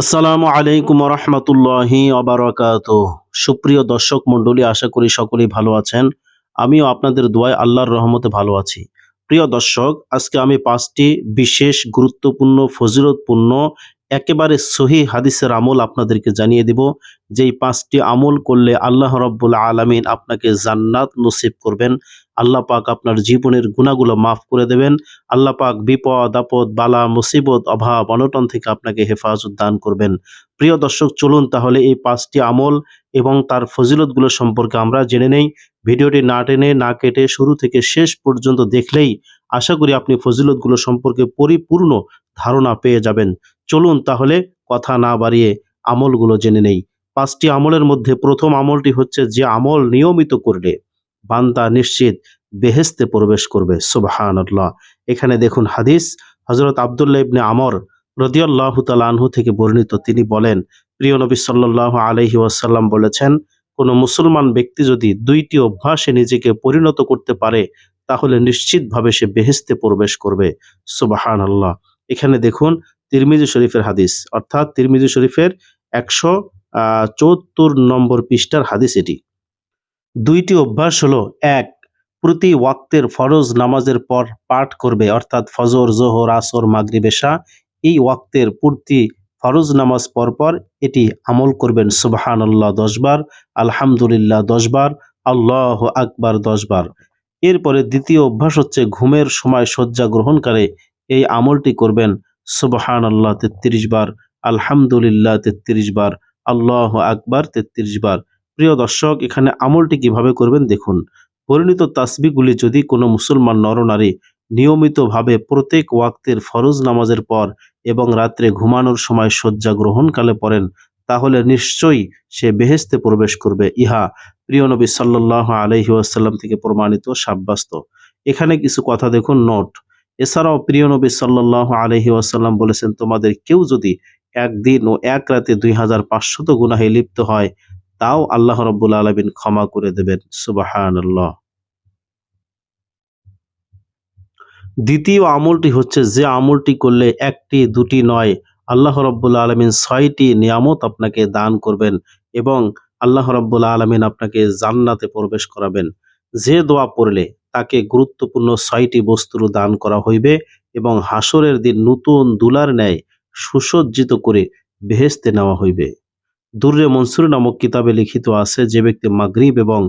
আসসালামু আলাইকুম রহমতুল্লাহি অবরাকাত সুপ্রিয় দর্শক মণ্ডলী, আশা করি সকলেই ভালো আছেন। আমিও আপনাদের দোয়ায় আল্লাহর রহমতে ভালো আছি। প্রিয় দর্শক, আজকে আমি পাঁচটি বিশেষ গুরুত্বপূর্ণ, ফজিলতপূর্ণ, একেবারে সহি হাদিসের আমল আপনাদেরকে জানিয়ে দিব। যেই পাঁচটি আমল করলে আল্লাহ রব্বুল আলমিন আপনাকে জান্নাত নসিব করবেন। আল্লাহ পাক আপনার জীবনের গুণাগুলো মাফ করে দেবেন। আল্লাহ পাক বিপদ, আপদ, বালা, মুসিবত, অভাব, অনটন থেকে আপনাকে হেফাজত দান করবেন। প্রিয় দর্শক, চলুন তাহলে এই পাঁচটি আমল এবং তার ফজিলতগুলো সম্পর্কে আমরা জেনে নেই। ভিডিওটি না টেনে, না কেটে শুরু থেকে শেষ পর্যন্ত দেখলেই আশা করি আপনি ফজিলতগুলো সম্পর্কে পরিপূর্ণ ধারণা পেয়ে যাবেন। চলুন তাহলে কথা না বাড়িয়ে আমলগুলো জেনে নেই। পাঁচটি আমলের মধ্যে প্রথম আমলটি হচ্ছে যে আমল নিয়মিত করলে বান্দা নিশ্চিত বেহেস্তে প্রবেশ করবে, সুবহানাল্লাহ। এখানে দেখুন হাদিস হজরত আবদুল্লাহ ইবনে আমর রদিয়াল্লাহ তালানহু থেকে বর্ণিত। তিনি বলেন, প্রিয় নবী সাল্লাহ আলহি ওয়াসাল্লাম বলেছেন, কোনো মুসলমান ব্যক্তি যদি দুইটি অভ্যাসে নিজেকে পরিণত করতে পারে, তাহলে নিশ্চিতভাবে সে বেহেস্তে প্রবেশ করবে সুবাহান আল্লাহ এখানে দেখুন তিরমিজি শরীফের হাদিস, অর্থাৎ তিরমিজি শরীফের একশো চৌত্তর নম্বর পৃষ্ঠার হাদিস এটি। দুইটি অভ্যাস হলো, এক প্রতি ওয়াক্তের ফরজ নামাজের পর পাঠ করবে, অর্থাৎ ফজর, জোহর, আসর, মাগরিব, এশা, এই ওয়াক্তের পূর্তি ফরজ নামাজ পরপর এটি আমল করবেন। সুবাহান আল্লাহ দশবার, আলহামদুলিল্লাহ দশবার, আল্লাহ আকবার দশবার। এরপরে দ্বিতীয় অভ্যাস হচ্ছে ঘুমের সময় শয্যা গ্রহণকারে এই আমলটি করবেন। সুবহান আল্লাহ তেত্রিশ বার, আলহামদুলিল্লাহ তেত্রিশ বার, আল্লাহ আকবার তেত্রিশ বার। প্রিয় দর্শক, এখানে আমলটি কীভাবে করবেন দেখুন। পরিণত তাসবিগুলি যদি কোনো মুসলমান নরনারী নিয়মিতভাবে প্রত্যেক ওয়াক্তের ফরজ নামাজের পর এবং রাত্রে ঘুমানোর সময় শয্যা গ্রহণকালে পড়েন, তাহলে নিশ্চয়ই সে বেহেস্তে প্রবেশ করবে। ইহা প্রিয় নবী সাল্লাহ আলহি আসাল্লাম থেকে প্রমাণিত সাব্যস্ত। এখানে কিছু কথা দেখুন, নোট। এছাড়াও প্রিয় নবী সাল্লাহ আলহি আসাল্লাম বলেছেন, তোমাদের কেউ যদি একদিন ও এক রাতে দুই হাজার পাঁচশত গুনাহে লিপ্ত হয়, তাও আল্লাহ রব্বুল আলমিন ক্ষমা করে দেবেন। সুবাহান আল্লাহ দ্বিতীয় আমলটি হচ্ছে যে আমলটি করলে একটি, দুটি নয়, আল্লাহ রব্বুল আলমিন ছয়টি নিয়ামত আপনাকে দান করবেন এবং আল্লাহ রব্বুল আলমিন আপনাকে জান্নাতে প্রবেশ করাবেন। যে দোয়া পড়লে তাকে গুরুত্বপূর্ণ ছয়টি বস্তুর দান করা হইবে এবং হাসরের দিন নতুন দুলার ন্যায় সুসজ্জিত করে বেহেস্তে নেওয়া হইবে। দুর্রে মনসুর নামক কিতাবে লিখিত আছে, যে ব্যক্তি মাগরিব এবং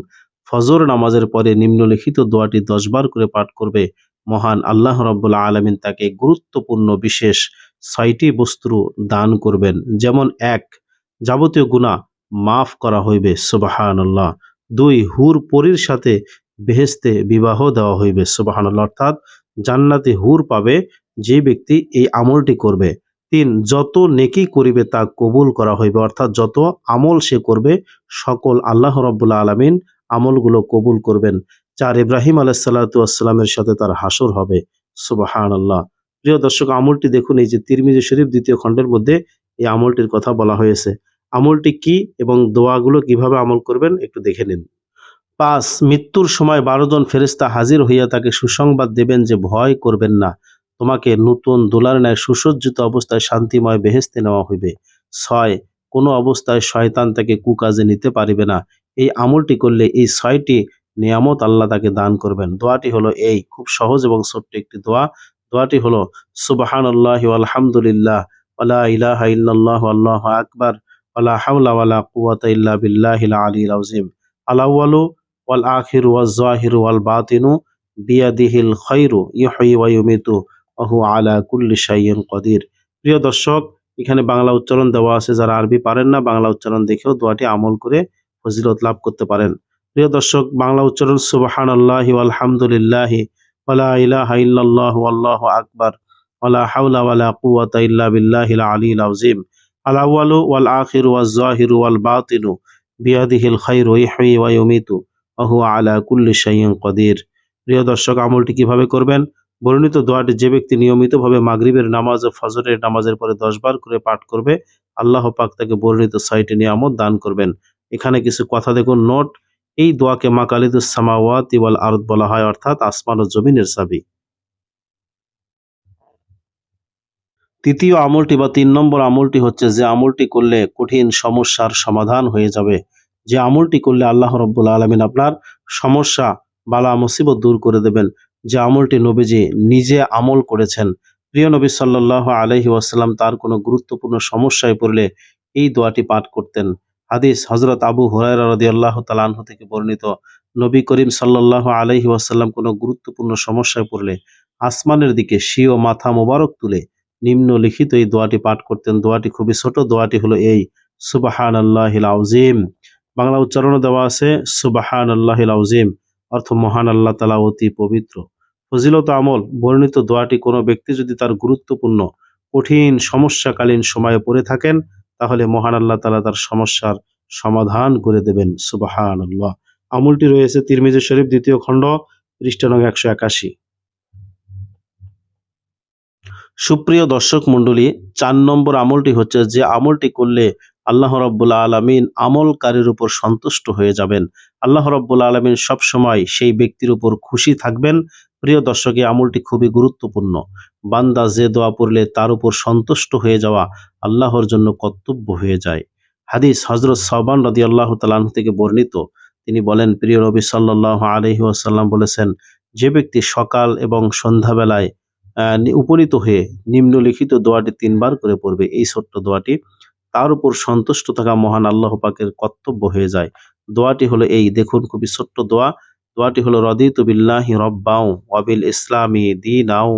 ফজর নামাজের পরে নিম্নলিখিত দোয়াটি দশবার করে পাঠ করবে মহান আল্লাহ রব্বুল্লা আলমিন তাকে গুরুত্বপূর্ণ বিশেষ ছয়টি বস্তু দান করবেন। যেমন এক, যাবতীয় গুণা মাফ করা হইবে সুবাহান আল্লাহ দুই, হুর পরীর সাথে বেহেস্তে বিবাহ দেওয়া হইবে সুবাহান আল্লাহ অর্থাৎ জান্নাতে হুর পাবে যে ব্যক্তি এই আমলটি করবে। তিন, যত নেকি করিবে তা কবুল করা হইবে, অর্থাৎ যত আমল সে করবে, সকল আল্লাহ রব্বুল্লা আলমিন আমলগুলো কবুল করবেন। চার ইব্রাহিম আলাহিসাল্লাতামের সাথে তার হাসর হবে। সুবাহান আল্লাহ প্রিয় দর্শক, আমলটি দেখুন, এই যে তিরমিজি শরীফ দ্বিতীয় খণ্ডের মধ্যে এই আমলটির কথা বলা হয়েছে। আমলটি কি এবং দোয়াগুলো কীভাবে আমল করবেন একটু দেখে নিন। পাঁচ, মৃত্যুর সময় বারো জন ফেরিস্তা হাজির হইয়া তাকে সুসংবাদ দেবেন যে ভয় করবেন না। তোমাকে নতুন দোলার ন্যায় সুসজ্জিত অবস্থায় শান্তিময় বেহেস্তে নেওয়া হইবে। ছয়, কোনো অবস্থায় শয়তান তাকে কুকাজে নিতে পারিবে না। এই আমলটি করলে এই ছয়টি নিয়ামত আল্লাহ তাকে দান করবেন। দোয়াটি হলো এই, খুব সহজ এবং ছোট্ট একটি দোয়া। দোয়াটি হলো সুবাহান আল্লাহ আলহামদুলিল্লাহ আল্লাহ ইলাহা ইল্লাল্লাহ, আল্লাহ আকবার ওয়ালা হাওলা ওয়ালা কুওয়াতা ইল্লা বিল্লাহিল আলিল আযীম। আলাওয়ালু ওয়াল আখির ওয়াল জাহির ওয়াল বাতিনু বিয়াদিহিল খায়রু ইহয়ি ওয়া ইউমিতু ওহু আলা কুল্লি শাইইন কদির। প্রিয় দর্শক, এখানে বাংলা উচ্চারণ দেওয়া আছে। যারা আরবি পারেন না, বাংলা উচ্চারণ দেখেও দোয়াটি আমল করে ফজিলত লাভ করতে পারেন। প্রিয় দর্শক, বাংলা উচ্চারণ সুবাহান আল্লাহ আলহামদুলিল্লাহ আল্লাহু আকবার ওয়ালা ওয়া কুল্লি প্রিয় দর্শক, আমলটি কীভাবে করবেন? বর্ণিত দোয়াটি যে ব্যক্তি নিয়মিতভাবে মাগরিবের নামাজ ও ফজরের নামাজের পরে দশবার করে পাঠ করবে, আল্লাহ পাক তাকে বর্ণিত ছয়টি নিয়ামত দান করবেন। এখানে কিছু কথা দেখুন। নোট এই দোয়াকে মাকালিদুস সামাওয়াত ইওয়াল আরদ বলা হয়, অর্থাৎ আসমান ও জমিনের চাবি। তৃতীয় আমলটি বা তিন নম্বর আমলটি হচ্ছে যে আমলটি করলে কঠিন সমস্যার সমাধান হয়ে যাবে। যে আমলটি করলে আল্লাহ রব্বুল আলমিন আপনার সমস্যা, বালা, মুসিবত দূর করে দেবেন। যে আমলটি নবীজি নিজে আমল করেছেন। প্রিয় নবী সাল্লাহ আলহি ওয়াসাল্লাম তার কোনো গুরুত্বপূর্ণ সমস্যায় পড়লে এই দোয়াটি পাঠ করতেন। হাদিস হজরত আবু হুরায়রা রদি আল্লাহ থেকে বর্ণিত। নবী করিম সাল্লাহ আলহি ওয়াসাল্লাম কোনো গুরুত্বপূর্ণ সমস্যায় পড়লে আসমানের দিকে স্বীয় মাথা মোবারক তুলে নিম্নলিখিত এই দোয়াটি পাঠ করতেন। দোয়াটি খুবই ছোট, দোয়াটি হলো এই সুবাহান আল্লাহিল আউজিম বাংলা উচ্চারণও দেওয়া আছে সুবাহান আল্লাহিল আউজিম অর্থ মহান আল্লাহ তালা অতি পবিত্র। ফজিলত আমল, বর্ণিত দোয়াটি কোনো ব্যক্তি যদি তার গুরুত্বপূর্ণ, কঠিন, সমস্যাকালীন সময়ে পড়ে থাকেন তাহলে মহান আল্লাহ তালা তার সমস্যার সমাধান করে দেবেন। সুবাহান আল্লাহ আমলটি রয়েছে তিরমিজি শরীফ দ্বিতীয় খণ্ড, পৃষ্ঠা নং একশো একাশি। সুপ্রিয় দর্শক মন্ডলী চার নম্বর আমলটি হচ্ছে যে আমলটি করলে আল্লাহ রব্বুল আলমিন আমলকারীর উপর সন্তুষ্ট হয়ে যাবেন। আল্লাহ রব্বুল আলমিন সবসময় সেই ব্যক্তির উপর খুশি থাকবেন। প্রিয় দর্শক আমলটি খুবই গুরুত্বপূর্ণ। বান্দা যে দোয়া পড়লে তার উপর সন্তুষ্ট হয়ে যাওয়া আল্লাহর জন্য কর্তব্য হয়ে যায়। হাদিস হজরত সবান রদি আল্লাহ তালাহ থেকে বর্ণিত। তিনি বলেন, প্রিয় রবি সাল্লাহ আলহি আসাল্লাম বলেছেন, যে ব্যক্তি সকাল এবং সন্ধ্যাবেলায় উপনীত হয়ে নিম্নলিখিত দোয়াটি তিনবার করে পড়বে। এই ছোট্ট দোয়াটি তার উপর সন্তুষ্ট থাকা মহান আল্লাহ পাকের কর্তব্য হয়ে যায়। দোয়াটি হলো এই, দেখুন খুবই ছোট্ট দোয়া। দোয়াটি হলো, রদিতু বিল্লাহি রব্বাউ অবিল ইসলামী দিনাউ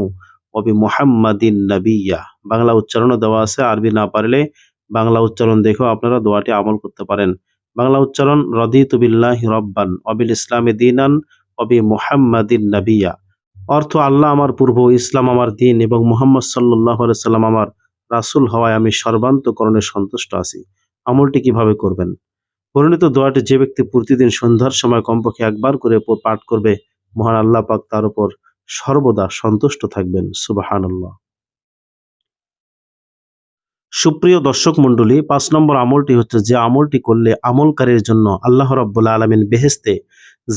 অবি মুহাম্মাদিন নবিয়া। বাংলা উচ্চারণও দেওয়া আছে, আরবি না পারলে বাংলা উচ্চারণ দেখেও আপনারা দোয়াটি আমল করতে পারেন। বাংলা উচ্চারণ, রদিতু বিল্লাহি রব্বান অবিল ইসলামী দিনান অবি মুহাম্মাদিন নবিয়া। অর্থ, আল্লাহ আমার পূর্ব, ইসলাম আমার দিন এবং মুহাম্মদ সাল্লাহ সাল্লাম আমার রাসূল হওয়ায় আমি সর্বান্তকরণে সন্তুষ্ট আছি। আমলটি কীভাবে করবেন? পরিণত দোয়াটি যে ব্যক্তি প্রতিদিন সন্ধ্যার সময় কমপক্ষে একবার করে পাঠ করবে, মহান আল্লাহ পাক তার উপর সর্বদা সন্তুষ্ট থাকবেন। সুবাহান আল্লাহ সুপ্রিয় দর্শক মণ্ডলী, পাঁচ নম্বর আমলটি হচ্ছে যে আমলটি করলে আমলকারীর জন্য আল্লাহ রব্বুল্লা আলমিন বেহেস্তে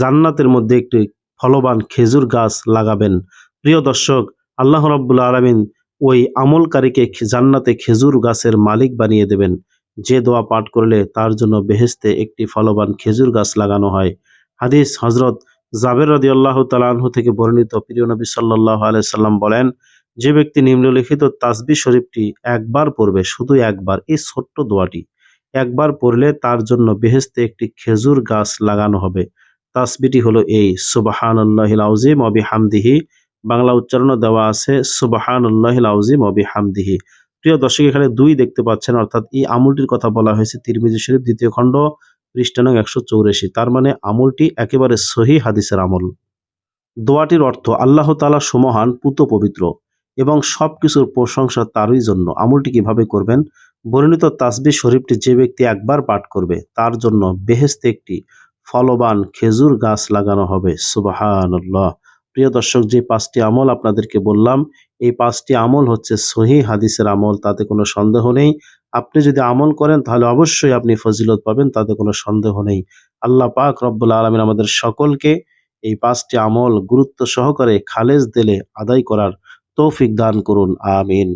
জান্নাতের মধ্যে একটি ফলবান খেজুর গাছ লাগাবেন। প্রিয় দর্শক, আল্লাহ রব্বুল্লা আলমিন ওই আমলকারীকে জান্নাতে খেজুর গাছের মালিক বানিয়ে দেবেন। যে দোয়া পাঠ করলে তার জন্য বেহেস্তে একটি ফলবান খেজুর গাছ লাগানো হয়। হাদিস হজরত জাবের রদি আল্লাহ তালাহ থেকে বর্ণিত প্রিয় নবী সাল্লাহ আলাইসাল্লাম বলেন, যে ব্যক্তি নিম্নলিখিত তাসবি শরীফটি একবার পড়বে, শুধু একবার, এই ছোট্ট দোয়াটি, একবার পড়লে তার জন্য বেহেস্তে একটি খেজুর গাছ লাগানো হবে। তাসবিটি হলো এই সুবাহান আল্লাহিল আউজিম অবি হামদিহি বাংলা উচ্চারণও দেওয়া আছে সুবাহান আল্লাহিল আউজিম অবি হামদিহি প্রিয় দর্শক, এখানে দুই দেখতে পাচ্ছেন, অর্থাৎ এই আমুলটির কথা বলা হয়েছে তিরমিজি শরীফ, দ্বিতীয় খণ্ড পৃষ্ঠানং একশো চৌরাশি। তার মানে আমুলটি একেবারে সহি হাদিসের আমল। দোয়াটির অর্থ আল্লাহ তালা সুমহান, পুত পবিত্র এবং সব কিছুর প্রশংসা তারই জন্য। আমুলটি কীভাবে করবেন? বর্ণিত তাসবি শরীফটি যে ব্যক্তি একবার পাঠ করবে, তার জন্য বেহেস্তে একটি ফলবান খেজুর গাছ লাগানো হবে। সুবাহান্লাহ প্রিয় দর্শক, যে পাঁচটি আমল আপনাদেরকে বললাম, এই পাঁচটি আমল হচ্ছে সহি হাদিসের আমল, তাতে কোনো সন্দেহ নেই। আপনি যদি আমল করেন, তাহলে অবশ্যই আপনি ফজিলত পাবেন, তাতে কোনো সন্দেহ নেই। আল্লাহ পাক রব্বুল আলমিন আমাদের সকলকে এই পাঁচটি আমল গুরুত্ব সহকারে খালেজ দেলে আদায় করার তৌফিক দান করুন। আমিন।